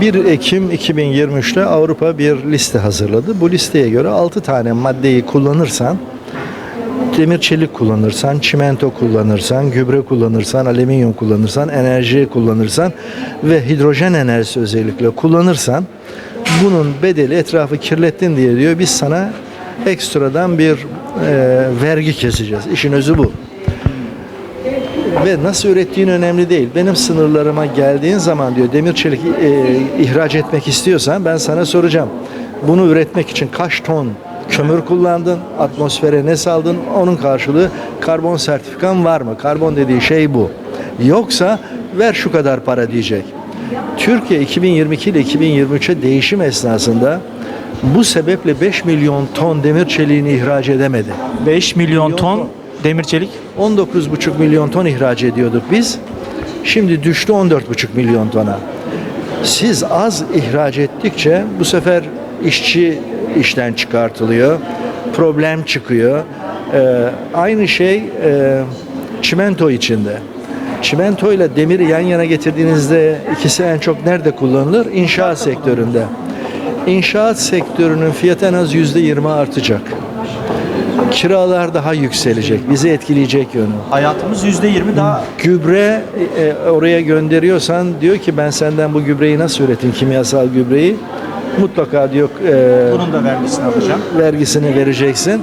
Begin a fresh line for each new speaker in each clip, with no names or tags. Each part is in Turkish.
1 Ekim 2023'te Avrupa bir liste hazırladı. Bu listeye göre 6 tane maddeyi kullanırsan demir çelik kullanırsan, çimento kullanırsan, gübre kullanırsan, alüminyum kullanırsan, enerji kullanırsan ve hidrojen enerjisi özellikle kullanırsan bunun bedeli etrafı kirlettin diye diyor biz sana ekstradan bir e, vergi keseceğiz. İşin özü bu. Ve nasıl ürettiğin önemli değil. Benim sınırlarıma geldiğin zaman diyor demir çelik e, ihraç etmek istiyorsan ben sana soracağım. Bunu üretmek için kaç ton kömür kullandın, atmosfere ne saldın, onun karşılığı karbon sertifikan var mı? Karbon dediği şey bu. Yoksa ver şu kadar para diyecek. Türkiye 2022 ile 2023'e değişim esnasında bu sebeple 5 milyon ton demir çeliğini ihraç edemedi.
5 milyon
Milyon
ton
ton.
Demir çelik.
19,5 milyon ton ihraç ediyorduk biz. Şimdi düştü 14,5 milyon tona. Siz az ihraç ettikçe bu sefer işçi işten çıkartılıyor. Problem çıkıyor. Ee, aynı şey e, çimento içinde. Çimento ile demiri yan yana getirdiğinizde ikisi en çok nerede kullanılır? İnşaat sektöründe. İnşaat sektörünün fiyatı en az %20 artacak. Kiralar daha yükselecek. Bizi etkileyecek yönü.
Hayatımız %20 daha
Gübre e, oraya gönderiyorsan diyor ki ben senden bu gübreyi nasıl üreteyim kimyasal gübreyi? Mutlaka diyor e,
bunun da vergisini alacağım.
vergisini vereceksin.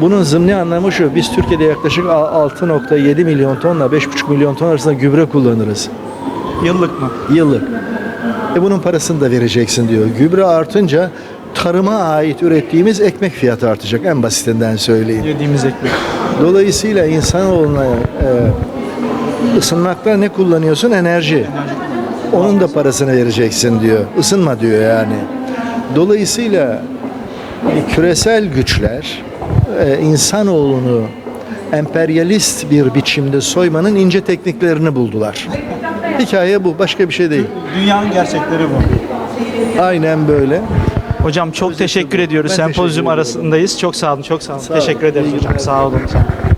Bunun zımni anlamı şu. Biz Türkiye'de yaklaşık 6.7 milyon tonla 5.5 milyon ton arasında gübre kullanırız
Yıllık mı?
yıllık. E bunun parasını da vereceksin diyor. Gübre artınca tarıma ait ürettiğimiz ekmek fiyatı artacak en basitinden söyleyeyim.
Yediğimiz ekmek.
Dolayısıyla insanoğluna e, ısınmakta ne kullanıyorsun? Enerji. Onun da parasını vereceksin diyor. Isınma diyor yani. Dolayısıyla küresel güçler e, insanoğlunu emperyalist bir biçimde soymanın ince tekniklerini buldular. Hikaye bu. Başka bir şey değil.
Dünyanın gerçekleri bu.
Aynen böyle.
Hocam çok teşekkür ediyoruz.
Ben teşekkür
Sempozyum
ederim.
arasındayız. Çok sağ olun, çok sağ olun.
Sağ olun.
teşekkür ederiz hocam. Sağ olun. Sağ olun.